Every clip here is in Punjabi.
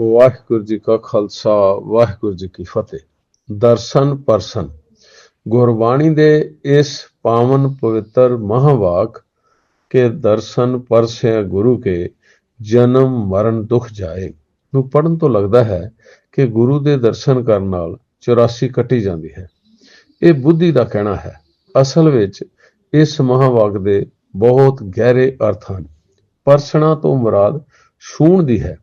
ਵਾਹਿਗੁਰੂ ਜੀ ਕਾ ਖਾਲਸਾ, ਵਾਹਿਗੁਰੂ ਜੀ ਕੀ ਫਤਿਹ। ਦਰਸ਼ਨ ਪਰਸਨ। ਗੁਰਬਾਣੀ ਦੇ ਇਸ ਪਾਵਨ ਪਵਿੱਤਰ ਮਹਾਵਾਕ ਕੇ ਦਰਸ਼ਨ ਪਰਸੇ ਗੁਰੂ ਕੇ ਜਨਮ ਮਰਨ ਦੁਖ ਜਾਏ। ਨੂੰ ਪੜਨ ਤੋਂ ਲੱਗਦਾ ਹੈ ਕਿ ਗੁਰੂ ਦੇ ਦਰਸ਼ਨ ਕਰਨ ਨਾਲ 84 ਕੱਟੀ ਜਾਂਦੀ ਹੈ। ਇਹ ਬੁੱਧੀ ਦਾ ਕਹਿਣਾ ਹੈ। ਅਸਲ ਵਿੱਚ ਇਸ ਮਹਾਵਾਕ ਦੇ ਬਹੁਤ ਗਹਿਰੇ ਅਰਥ ਹਨ। ਪਰਸਣਾ ਤੋਂ ਮੁਰਾਦ ਛੂਣ ਦੀ ਹੈ।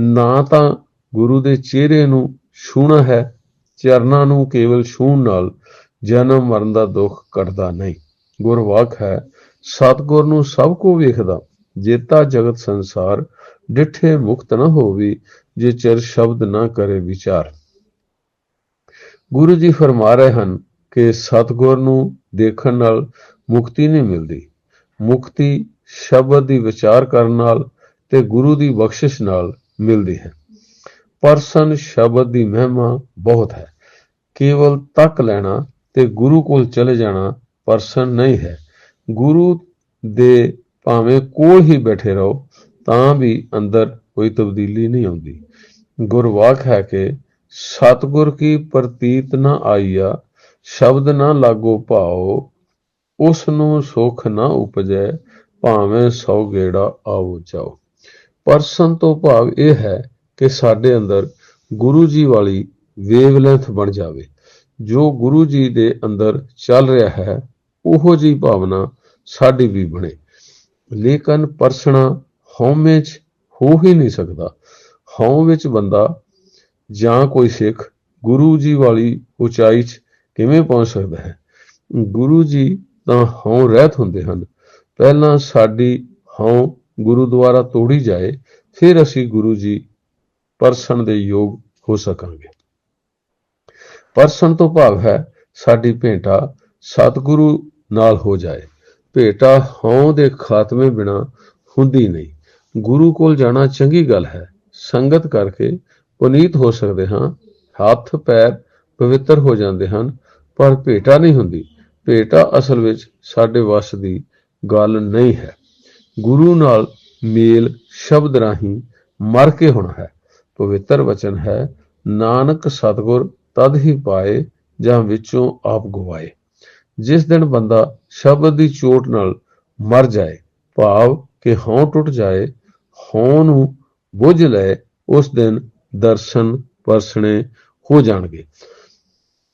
ਨਾ ਤਾਂ ਗੁਰੂ ਦੇ ਚਿਹਰੇ ਨੂੰ ਛੂਣਾ ਹੈ, ਚਰਨਾਂ ਨੂੰ ਕੇਵਲ ਛੂਣ ਨਾਲ ਜਨਮ ਮਰਨ ਦਾ ਦੁੱਖ ਕੱਟਦਾ ਨਹੀਂ। ਗੁਰਵਾਕ ਹੈ, ਸਤਗੁਰ ਨੂੰ ਸਭ ਕੋ ਵੇਖਦਾ, ਜੇਤਾ ਜਗਤ ਸੰਸਾਰ ਡਿਠੇ ਮੁਕਤ ਨਾ ਹੋਵੀ, ਜੇ ਚਿਰ ਸ਼ਬਦ ਨਾ ਕਰੇ ਵਿਚਾਰ। ਗੁਰੂ ਜੀ ਫਰਮਾ ਰਹੇ ਹਨ ਕਿ ਸਤਗੁਰ ਨੂੰ ਦੇਖਣ ਨਾਲ ਮੁਕਤੀ ਨਹੀਂ ਮਿਲਦੀ। ਮੁਕਤੀ ਸ਼ਬਦ ਦੀ ਵਿਚਾਰ ਕਰਨ ਨਾਲ ਤੇ ਗੁਰੂ ਦੀ ਬਖਸ਼ਿਸ਼ ਨਾਲ ਮਿਲਦੀ ਹੈ। ਪਰਸਨ ਸ਼ਬਦ ਦੀ ਮਹਿਮਾ ਬਹੁਤ ਹੈ। ਕੇਵਲ ਤੱਕ ਲੈਣਾ ਤੇ ਗੁਰੂ ਕੋਲ ਚਲੇ ਜਾਣਾ ਪਰਸਨ ਨਹੀਂ ਹੈ। ਗੁਰੂ ਦੇ ਭਾਵੇਂ ਕੋਲ ਹੀ ਬੈਠੇ ਰਹੋ, ਤਾਂ ਵੀ ਅੰਦਰ ਕੋਈ ਤਬਦੀਲੀ ਨਹੀਂ ਆਉਂਦੀ। ਗੁਰਵਾਕ ਹੈ ਕਿ ਸਤਗੁਰ ਕੀ ਪ੍ਰਤੀਤ ਨਾ ਆਈਆ, ਸ਼ਬਦ ਨਾ ਲਾਗੋ ਭਾਓ ਉਸ ਨੂੰ ਸੁਖ ਨਾ ਉਪਜੈ, ਭਾਵੇਂ ਸੌ ਗੇੜਾ ਆਓ ਜਾਓ। ਪਰਸਨ ਤੋਂ ਭਾਵ ਇਹ ਹੈ ਕਿ ਸਾਡੇ ਅੰਦਰ ਗੁਰੂ ਜੀ ਵਾਲੀ ਵੇਵਲੈਂਥ ਬਣ ਜਾਵੇ। ਜੋ ਗੁਰੂ ਜੀ ਦੇ ਅੰਦਰ ਚੱਲ ਰਿਹਾ ਹੈ, ਉਹੋ ਜੀ ਭਾਵਨਾ ਸਾਡੀ ਵੀ ਬਣੇ। ਲੇਕਿਨ ਪਰਸਣਾ ਹਉਮੈ ਚ ਹੋ ਹੀ ਨਹੀਂ ਸਕਦਾ। ਹਉ ਵਿੱਚ ਬੰਦਾ ਜਾਂ ਕੋਈ ਸਿੱਖ ਗੁਰੂ ਜੀ ਵਾਲੀ ਉਚਾਈ 'ਚ ਕਿਵੇਂ ਪਹੁੰਚ ਸਕਦਾ ਹੈ? ਗੁਰੂ ਜੀ ਤਾਂ ਹਉ ਰਹਿਤ ਹੁੰਦੇ ਹਨ। ਪਹਿਲਾਂ ਸਾਡੀ ਹਉ ਗੁਰੂ ਦੁਆਰਾ ਤੋੜੀ ਜਾਏ, ਫਿਰ ਅਸੀਂ ਗੁਰੂ ਜੀ ਪਰਸਣ ਦੇ ਯੋਗ ਹੋ ਸਕਾਂਗੇ। ਪਰਸਣ ਤੋਂ ਭਾਵ ਹੈ ਸਾਡੀ ਭੇਟਾ ਸਤਿਗੁਰੂ ਨਾਲ ਹੋ ਜਾਏ। ਭੇਟਾ ਹੋਂ ਦੇ ਖਾਤਮੇ ਬਿਨਾ ਹੁੰਦੀ ਨਹੀਂ। ਗੁਰੂ ਕੋਲ ਜਾਣਾ ਚੰਗੀ ਗੱਲ ਹੈ। ਸੰਗਤ ਕਰਕੇ ਪੁਨੀਤ ਹੋ ਸਕਦੇ ਹਾਂ। ਹੱਥ ਪੈਰ ਪਵਿੱਤਰ ਹੋ ਜਾਂਦੇ ਹਨ, ਪਰ ਭੇਟਾ ਨਹੀਂ ਹੁੰਦੀ। ਭੇਟਾ ਅਸਲ ਵਿੱਚ ਸਾਡੇ ਵੱਸ ਦੀ ਗੱਲ ਨਹੀਂ ਹੈ। ਗੁਰੂ ਨਾਲ ਮੇਲ ਸ਼ਬਦ ਰਾਹੀਂ ਮਰ ਕੇ ਹੋਣਾ ਹੈ। ਪਵਿੱਤਰ ਵਚਨ ਹੈ, ਨਾਨਕ ਸਤਗੁਰ ਤਦ ਹੀ ਪਾਏ ਜਾਂ ਵਿੱਚੋਂ ਆਪ ਗਵਾਏ। ਜਿਸ ਦਿਨ ਬੰਦਾ ਸ਼ਬਦ ਦੀ ਚੋਟ ਨਾਲ ਮਰ ਜਾਏ, ਭਾਵ ਕਿ ਹਉ ਟੁੱਟ ਜਾਏ, ਹਉ ਨੂੰ ਬੁੱਝ ਲਏ ਉਸ ਦਿਨ ਦਰਸ਼ਨ ਪਰਸਣੇ ਹੋ ਜਾਣਗੇ।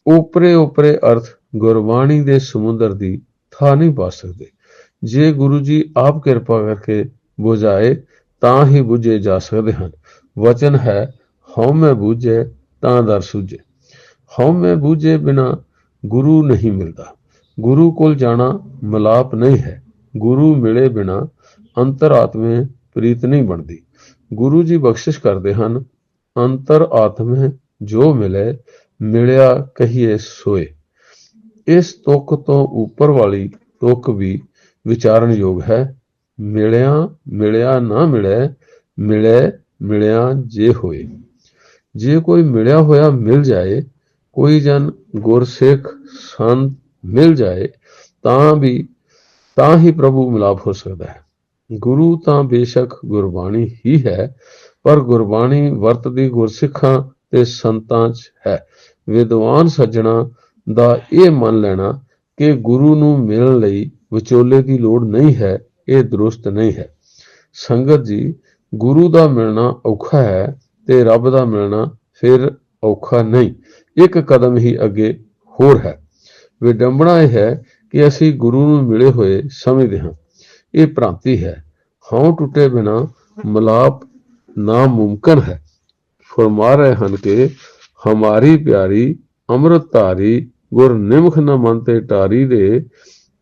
ਉਪਰੇ ਉਪਰੇ ਅਰਥ ਗੁਰਬਾਣੀ ਦੇ ਸਮੁੰਦਰ ਦੀ ਥਾਂ ਨਹੀਂ ਪਾ ਸਕਦੇ। ਜੇ ਗੁਰੂ ਜੀ ਆਪ ਕਿਰਪਾ ਕਰਕੇ ਬੁਝਾਏ, ਤਾਂ ਹੀ ਬੁਝੇ ਜਾ ਸਕਦੇ ਹਨ। ਵਚਨ ਹੈ ਹਉਮੈ ਬੂਝੇ, ਤਾਂ ਦਰ ਸੁਝੇ। ਹਉਮੈ ਬੂਝੇ ਬਿਨਾ ਗੁਰੂ ਨਹੀਂ ਮਿਲਦਾ। ਗੁਰੂ ਕੋਲ ਜਾਣਾ ਮਲਾਪ ਨਹੀਂ ਹੈ। ਗੁਰੂ ਮਿਲੇ ਬਿਨਾ ਅੰਤਰ ਪ੍ਰੀਤ ਨਹੀਂ ਬਣਦੀ। ਗੁਰੂ ਜੀ ਬਖਸ਼ਿਸ਼ ਕਰਦੇ ਹਨ, ਅੰਤਰ ਆਤਮੇ ਜੋ ਮਿਲੇ, ਮਿਲਿਆ ਕਹੀਏ ਸੋਏ। ਇਸ ਤੁਕ ਤੋਂ ਉੱਪਰ ਵਾਲੀ ਤੁਕ ਵੀ ਵਿਚਾਰਨ ਯੋਗ ਹੈ। ਮਿਲਿਆ ਮਿਲਿਆ ਨਾ ਮਿਲੇ ਮਿਲੇ, ਮਿਲਿਆ ਜੇ ਹੋਏ। ਜੇ ਕੋਈ ਮਿਲਿਆ ਹੋਇਆ ਮਿਲ ਜਾਏ, ਕੋਈ ਜਨ ਗੁਰਸਿੱਖ ਸੰਤ ਮਿਲ ਜਾਏ, ਤਾਂ ਵੀ, ਤਾਂ ਹੀ ਪ੍ਰਭੂ ਮਿਲਾਪ ਹੋ ਸਕਦਾ ਹੈ। ਗੁਰੂ ਤਾਂ ਬੇਸ਼ੱਕ ਗੁਰਬਾਣੀ ਹੀ ਹੈ, ਪਰ ਗੁਰਬਾਣੀ ਵਰਤਦੀ ਗੁਰਸਿੱਖਾਂ ਤੇ ਸੰਤਾਂ 'ਚ ਹੈ। ਵਿਦਵਾਨ ਸੱਜਣਾ ਦਾ ਇਹ ਮੰਨ ਲੈਣਾ ਕਿ ਗੁਰੂ ਨੂੰ ਮਿਲਣ ਲਈ ਵਿਚੋਲੇ ਦੀ ਲੋੜ ਨਹੀਂ ਹੈ, ਇਹ ਦਰੁਸਤ ਨਹੀਂ ਹੈ। ਸੰਗਤ ਜੀ, ਗੁਰੂ ਦਾ ਮਿਲਣਾ ਔਖਾ ਹੈ ਤੇ ਰੱਬ ਦਾ ਮਿਲਣਾ ਫਿਰ ਔਖਾ ਨਹੀਂ। ਇੱਕ ਕਦਮ ਹੀ ਅੱਗੇ ਹੋਰ ਹੈ। ਵਿਡੰਬਣਾ ਇਹ ਹੈ ਕਿ ਅਸੀਂ ਗੁਰੂ ਨੂੰ ਮਿਲੇ ਹੋਏ ਸਮਝਦੇ ਹਾਂ। ਇਹ ਭ੍ਰਾਂਤੀ ਹੈ। ਹਉ ਟੁੱਟੇ ਬਿਨਾ ਮਲਾਪ ਨਾ ਮੁਮਕਨ ਹੈ। ਫਰਮਾ ਰਹੇ ਹਨ ਕਿ ਹਮਾਰੀ ਪਿਆਰੀ ਅੰਮ੍ਰਿਤ ਧਾਰੀ ਗੁਰ ਨਿਮਖ ਨ ਮਨ ਤੇ ਟਾਰੀ ਦੇ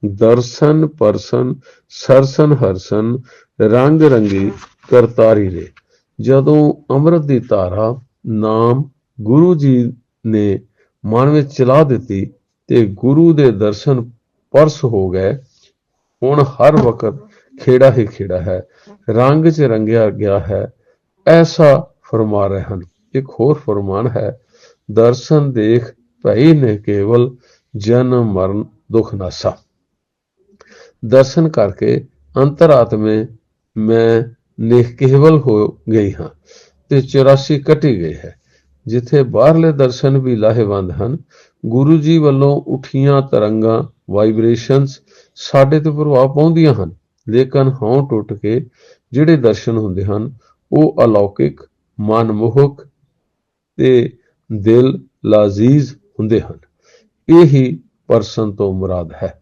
ਦਰਸ਼ਨ, ਪਰਸਨ, ਸਰਸਨ, ਹਰਸਨ ਰੰਗ ਰੰਗੀ ਕਰਤਾਰੀ ਦੇ ਜਦੋਂ ਅੰਮ੍ਰਿਤ ਦੀ ਧਾਰਾ ਨਾਮ ਗੁਰੂ ਜੀ ਨੇ ਮਨ ਵਿੱਚ ਚਲਾ ਦਿੱਤੀ ਤੇ ਗੁਰੂ ਦੇ ਦਰਸ਼ਨ ਪਰਸ ਹੋ ਗਏ, ਹੁਣ ਹਰ ਵਕਤ ਖੇੜਾ ਹੀ ਖੇੜਾ ਹੈ, ਰੰਗ 'ਚ ਰੰਗਿਆ ਗਿਆ ਹੈ, ਐਸਾ ਫਰਮਾ ਰਹੇ ਹਨ। ਇੱਕ ਹੋਰ ਫਰਮਾਨ ਹੈ, ਦਰਸ਼ਨ ਦੇਖ ਭਈ ਨੇ ਕੇਵਲ ਜਨਮ ਮਰਨ ਦੁਖ ਨਾਸਾ। ਦਰਸ਼ਨ ਕਰਕੇ ਅੰਤਰਾਤਮੇ ਮੈਂ ਨਿਖਕੇਵਲ ਹੋ ਗਈ ਹਾਂ ਤੇ 84 ਕੱਟੀ ਗਈ ਹੈ। ਜਿੱਥੇ ਬਾਹਰਲੇ ਦਰਸ਼ਨ ਵੀ ਲਾਹੇਵੰਦ ਹਨ, ਗੁਰੂ ਜੀ ਵੱਲੋਂ ਉਠੀਆਂ ਤਰੰਗਾਂ ਵਾਈਬ੍ਰੇਸ਼ਨਸ ਸਾਡੇ ਤੇ ਪ੍ਰਭਾਵ ਪਾਉਂਦੀਆਂ ਹਨ। ਲੇਕਿਨ ਹੌਂ ਟੁੱਟ ਕੇ ਜਿਹੜੇ ਦਰਸ਼ਨ ਹੁੰਦੇ ਹਨ, ਉਹ ਅਲੌਕਿਕ, ਮਨਮੋਹਕ ਤੇ ਦਿਲ ਲਾਜ਼ੀਜ਼ ਹੁੰਦੇ ਹਨ। ਇਹੀ ਪਰਸਨ ਤੋਂ ਮੁਰਾਦ ਹੈ।